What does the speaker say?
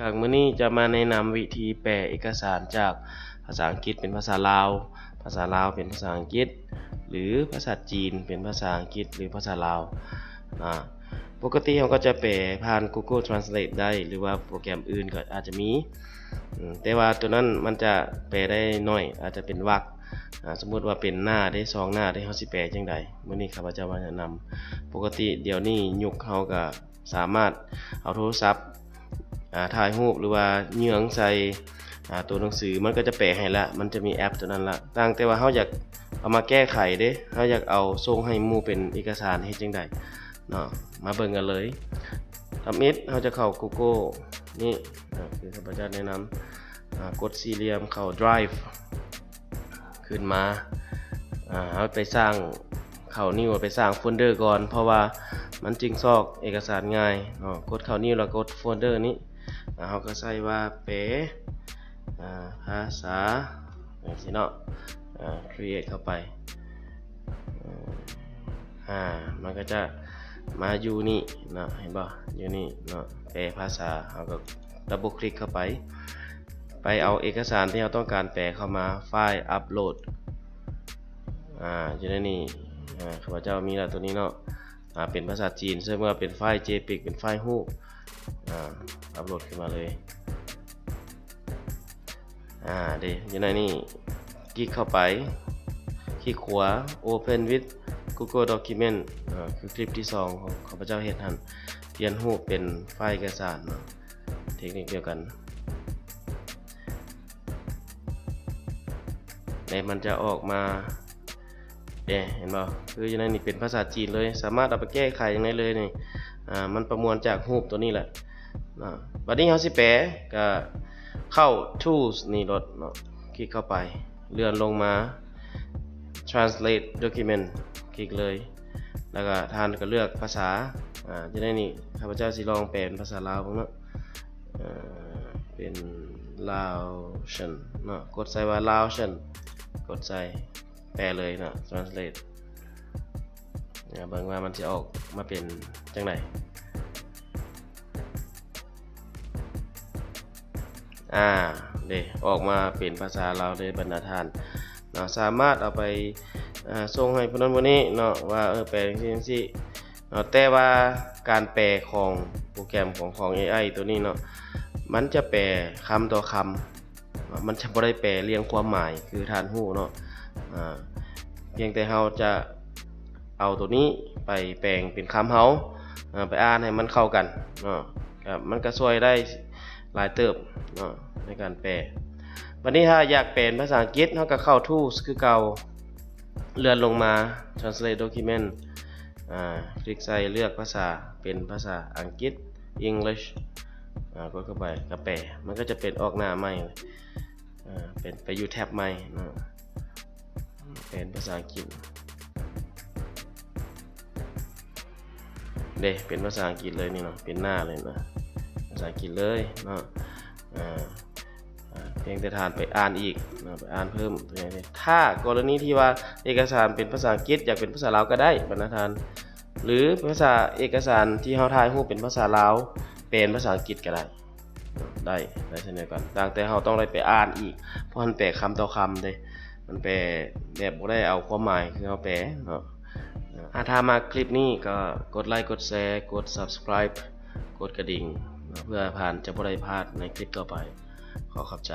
ครับมื้อนี้จะมาแนะนำวิธีแปลเอกสารจากภาษาอังกฤษเป็นภาษาลาว ภาษาลาวเป็นภาษาอังกฤษ หรือภาษาจีนเป็นภาษาอังกฤษหรือภาษาลาวปกติเราก็จะแปลผ่าน Google Translate ได้ หรือว่าโปรแกรมอื่นก็อาจจะมี แต่ว่าตัวนั้นมันจะแปลได้น้อย อาจจะเป็นวรรคสมมุติว่าเป็นหน้าได้สองหน้าได้เฮาสิแปลจังไดมื้อนี้ข้าพเจ้ามาแนะนำปกติเดี๋ยวนี้ยุคเฮาก็สามารถเอาโทรศัพท์ ถ่ายรูปหรือว่าเหยื่องใส่ตัวหนังสือมันก็จะแปลให้ละมันจะมีแอปตัวนั้นละต่างแต่ว่าเฮาอยากเอามาแก้ไขเด้เฮาอยากเอาส่งให้มู่เป็นเอกสารเฮ็ดจังไดเนาะมาเบิ่งกันเลยทำอิดเฮาจะเข้า Google นี่คือข้าพเจ้าแนะนำกดสี่เหลี่ยมเข้า Drive ขึ้นมาเฮาไปสร้างเข้านิ้วไปสร้างโฟลเดอร์ก่อน เพราะว่ามันจึงซอกเอกสารง่ายเนาะกดเข้านิ้วแล้วกดโฟลเดอร์นี้ อ่าเฮาก็ใส่ว่าเปอ่าภาษาอย่างนี้เนาะ create เข้าไปอ่ามันก็จะมาอยู่นี่เนาะเห็นบ่อยู่นี่เนาะแปลภาษาเฮาก็ดับเบิลคลิกเข้าไป ไปเอาเอกสารที่เราต้องการแปลเข้ามาไฟล์อัปโหลดอ่าอยู่ในนี่อ่าข้าพเจ้ามีแล้วตัวนี้เนาะอ่าเป็นภาษาจีนซึ่งเมื่อเป็นไฟล์ JPEG เป็นไฟล์รูป อ่าอัปโหลดขึ้นมาเลย อ่าเดี๋ยวอยู่ในนี่คลิกเข้าไป คลิกขวา Open with Google Document อ่าคือคลิปที่สองของข้าพเจ้าเฮ็ดหันเปลี่ยนรูปเป็นไฟล์เอกสารเนาะเทคนิคเดียวกันเนี่ยมันจะออกมาเนี่ยเห็นบ่คืออยู่ในนี่เป็นภาษาจีนเลย สามารถเอาไปแก้ไขอย่างไรเลยนี่ อ่ามันประมวลจากรูปตัวนี้แหละนะบัดนี้เราสิแปลก็เข้า tools นี่รถเนาะคลิกเข้าไป เลื่อนลงมา translate document คลิกเลย แล้วก็ทานก็เลือกภาษาอ่าจะได้นี่ข้าพเจ้าสิลองแปลเป็นภาษาลาวบ้างเนาะอ่าเป็นลาวชันเนาะกดใส่ว่าลาวชันกดใส่แปลเลยเนาะ translate เนี่ยเบิ่งว่ามันจะออกมาเป็นจังไดอ่าเดออกมาเป็นภาษาเราเลยบรรณาทานเนาะสามารถเอาไปส่งให้พนันวันนี้เนาะว่าเออแปลจังซี่จังซี่เนาะแต่ว่าการแปลของโปรแกรมของของ AI ตัวนี้เนาะมันจะแปลคำต่อคำมันจะบ่ได้แปลเรียงความหมายคือทานหู้เนาะอ่าเพียงแต่เราจะ เอาตัวนี้ไปแปลงเป็นคำเฮาไปอ่านให้มันเข้ากันเนาะครับมันก็ช่วยได้หลายเติบในการแปลวันนี้ถ้าอยากแปลนภาษาอังกฤษเราก็เข้า tools คือเก่าเลื่อนลงมา translate document อ่าคลิกใส่เลือกภาษาเป็นภาษาอังกฤษ English อ่ากดเข้าไปก็แปลมันก็จะเป็นออกหน้าใหม่เลยอ่าเป็นไปอยู่แท็บใหม่นะเป็นภาษาอังกฤษ เด้เป็นภาษาอังกฤษเลยนี่เนาะเป็นหน้าเลยนะภาษาอังกฤษเลยเนาะเพียงแต่ทานไปอ่านอีกนะไปอ่านเพิ่มตัวอย่างนี้ถ้ากรณีที่ว่าเอกสารเป็นภาษาอังกฤษอยากเป็นภาษาลาวก็ได้บรรณาทาน หรือภาษาเอกสารที่เขาถ่ายรูปเป็นภาษาลาวเป็นภาษาอังกฤษก็ได้ได้ได้เช่นเดียวกันต่างแต่เราต้องได้ไปอ่านอีกเพราะมันแปลคำต่อคำเด้มันแปลแบบบ่ได้เอาความหมายคือเราแปลเนาะ อาถ้ามาคลิปนี้ก็กดไลค์กดแชร์กด subscribe กดกระดิ่งเนาะเพื่อผ่านจะบ่ได้พลาดในคลิปต่อไป ขอขอบใจ